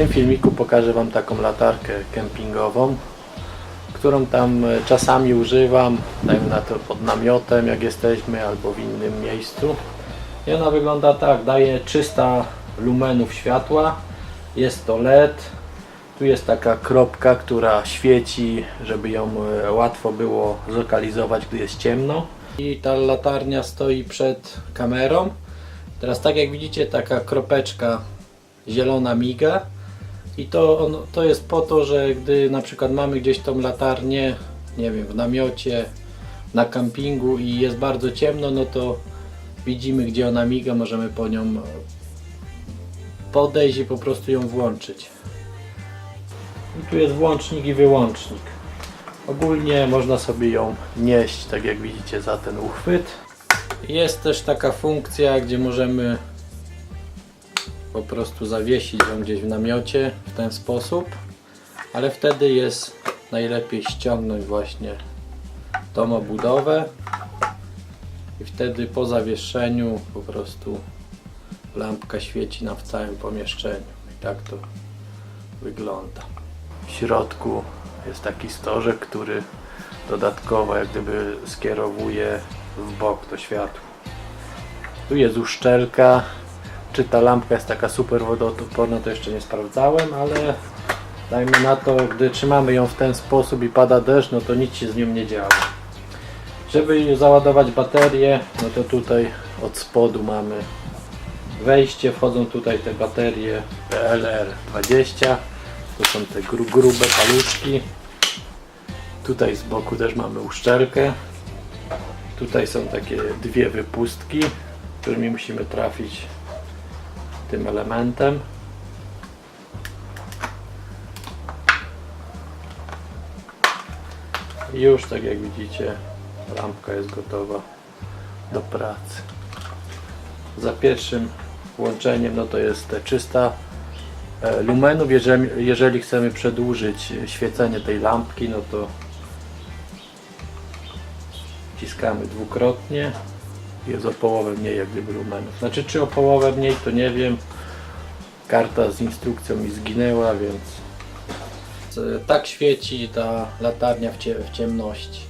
tym filmiku pokażę Wam taką latarkę kempingową, którą tam e, czasami używam, dajmy na to pod namiotem jak jesteśmy albo w innym miejscu. I ona wygląda tak, daje 300 lumenów światła, jest to LED, tu jest taka kropka, która świeci, żeby ją e, łatwo było zlokalizować, gdy jest ciemno. I ta latarnia stoi przed kamerą. Teraz tak jak widzicie, taka kropeczka zielona miga. I to, on, to jest po to, że gdy na przykład mamy gdzieś tą latarnię, nie wiem, w namiocie, na kampingu i jest bardzo ciemno, no to widzimy gdzie ona miga, możemy po nią podejść i po prostu ją włączyć. I tu jest włącznik i wyłącznik. Ogólnie można sobie ją nieść, tak jak widzicie, za ten uchwyt. Jest też taka funkcja, gdzie możemy po prostu zawiesić ją gdzieś w namiocie w ten sposób, ale wtedy jest najlepiej ściągnąć właśnie tą obudowę i wtedy po zawieszeniu po prostu lampka świeci nam w całym pomieszczeniu. I tak to wygląda. W środku jest taki stożek, który dodatkowo jak gdyby skierowuje w bok to światło. Tu jest uszczelka. Czy ta lampka jest taka super wodoodporna, to jeszcze nie sprawdzałem, ale dajmy na to, gdy trzymamy ją w ten sposób i pada deszcz, no to nic się z nią nie dzieje. Żeby załadować baterię, no to tutaj od spodu mamy wejście, wchodzą tutaj te baterie LR20 to są te gru, grube paluszki. Tutaj z boku też mamy uszczelkę. Tutaj są takie dwie wypustki którymi musimy trafić tym elementem. I już tak jak widzicie lampka jest gotowa do pracy. Za pierwszym włączeniem no to jest te 300 e, lumenów jeżeli, jeżeli chcemy przedłużyć świecenie tej lampki no to wciskamy dwukrotnie jest o połowę mniej jak gdyby lumenów znaczy czy o połowę mniej to nie wiem. Karta z instrukcją mi zginęła więc e, tak świeci ta latarnia w, w ciemności